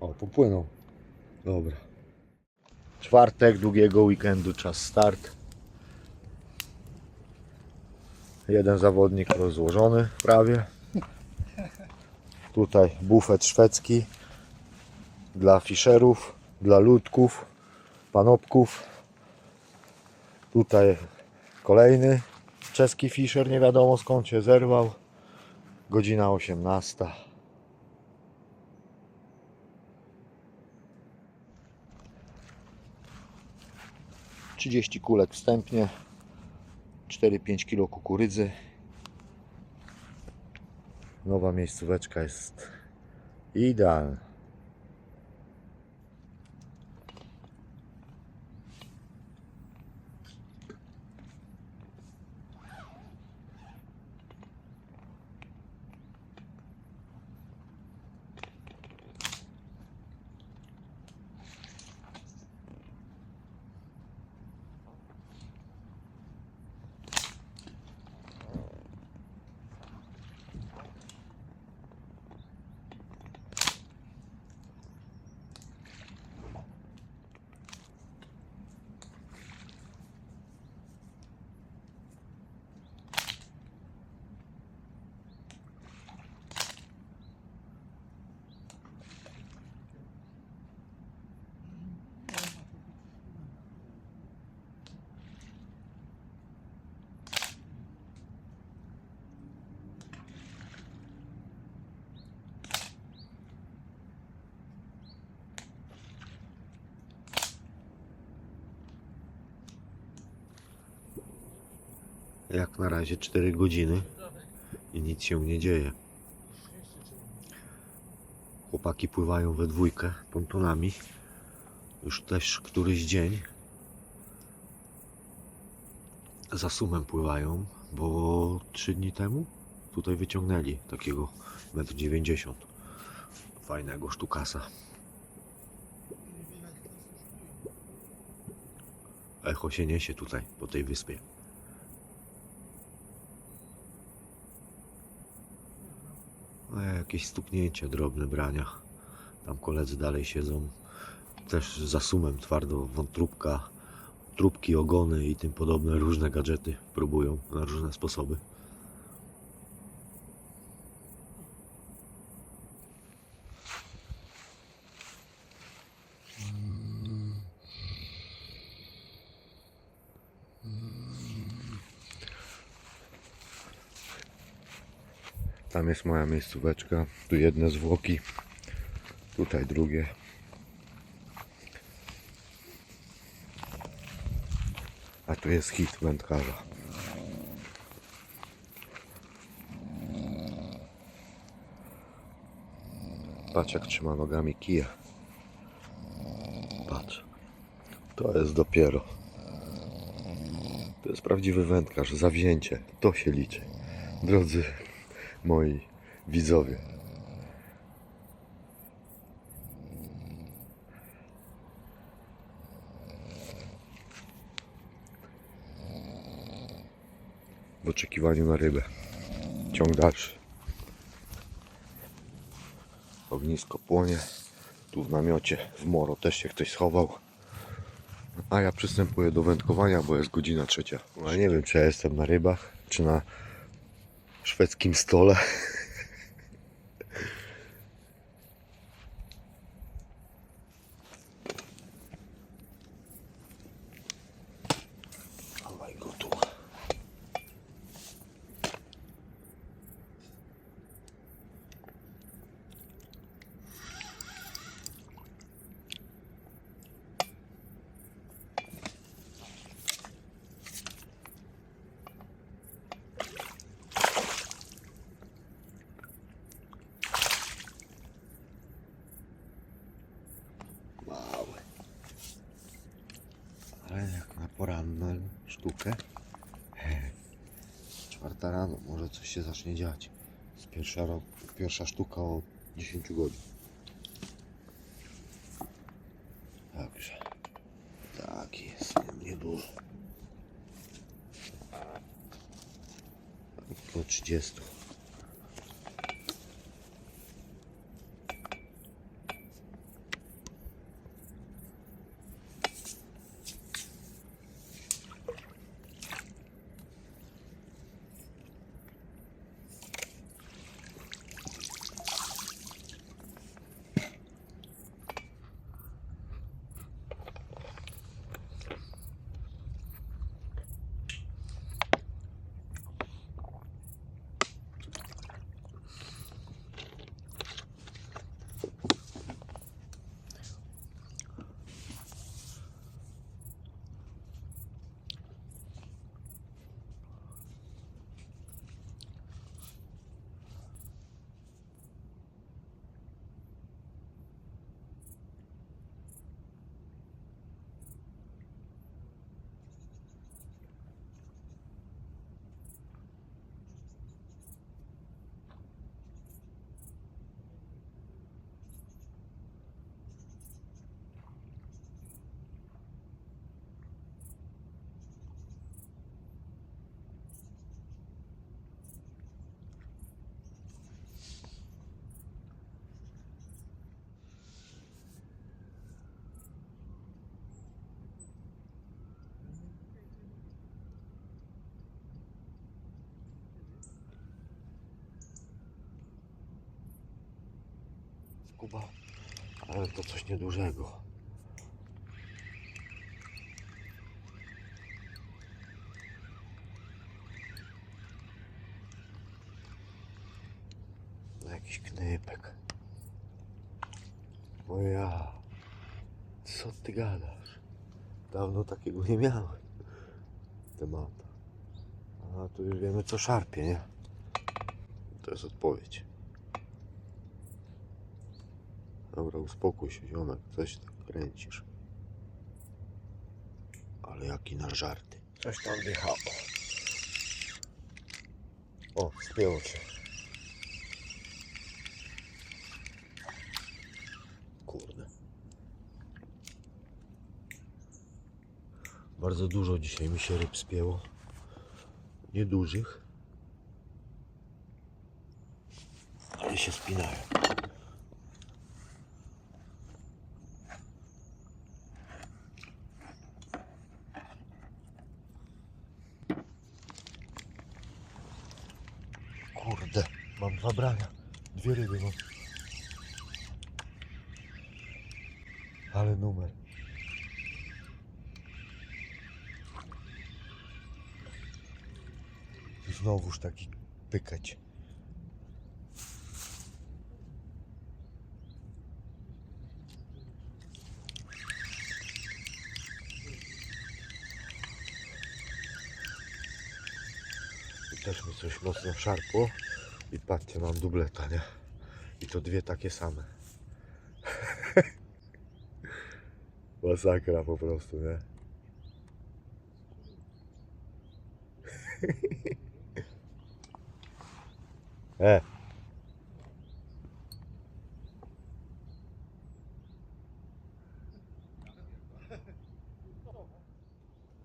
O, popłynął. Dobra. Czwartek, długiego weekendu, czas start. Jeden zawodnik rozłożony prawie. Tutaj bufet szwedzki dla fisherów, dla ludków, panopków. Tutaj kolejny czeski fisher, nie wiadomo skąd się zerwał. Godzina 18. Trzydzieści kulek wstępnie, 4-5 kg kukurydzy. Nowa miejscóweczka jest idealna. Jak na razie 4 godziny i nic się nie dzieje. Chłopaki pływają we dwójkę pontonami. Już też któryś dzień. Za sumem pływają, bo 3 dni temu tutaj wyciągnęli takiego 1,90 m. Fajnego sztukasa. Echo się niesie tutaj po tej wyspie. No, jakieś stuknięcia drobne brania. Tam koledzy dalej siedzą. Też za sumem twardo wątróbka, trubki, ogony i tym podobne różne gadżety próbują na różne sposoby. Tam jest moja miejscóweczka. Tu jedne zwłoki. Tutaj drugie. A tu jest hit wędkarza. Patrz jak trzyma nogami kija. Patrz. To jest dopiero. To jest prawdziwy wędkarz. Zawzięcie. To się liczy. Drodzy moi widzowie. W oczekiwaniu na rybę. Ciąg dalszy. Ognisko płonie. Tu w namiocie, w moro też się ktoś schował. A ja przystępuję do wędkowania, bo jest godzina trzecia. No, ja nie wiem, czy ja jestem na rybach, czy na szwedzkim stole. Ale jak na poranną sztukę. he, Czwarta rano, może coś się zacznie dziać. Z pierwsza, pierwsza sztuka o 10 godzin. Także. Taki jest, nieduży. Około 30. skubał, ale to coś niedużego. No jakiś knypek. O ja. Co ty gadasz? Dawno takiego nie miałem. Temata. A tu już wiemy co szarpie, nie? To jest odpowiedź. Dobra, uspokój się, ziomek. Coś tak kręcisz. Ale jaki na żarty. Coś tam wjechało. O, spięło się. Kurde. Bardzo dużo dzisiaj mi się ryb spięło. Niedużych. Ale się spinają. Kurde, mam dwa brania. Dwie ryby mam. Ale numer. Znowuż taki pykać. Też mi coś mocno szarpło. I patrzcie, mam dubleta, nie? I to dwie takie same. Masakra po prostu, nie? E!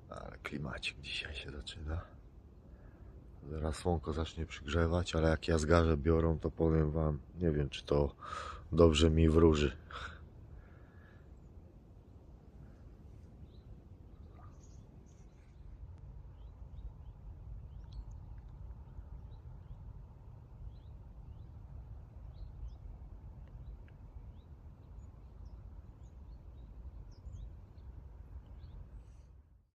Ale klimacik dzisiaj się zaczyna. Zaraz słonko zacznie przygrzewać, ale jak ja zgarze biorą, to powiem wam, nie wiem czy to dobrze mi wróży.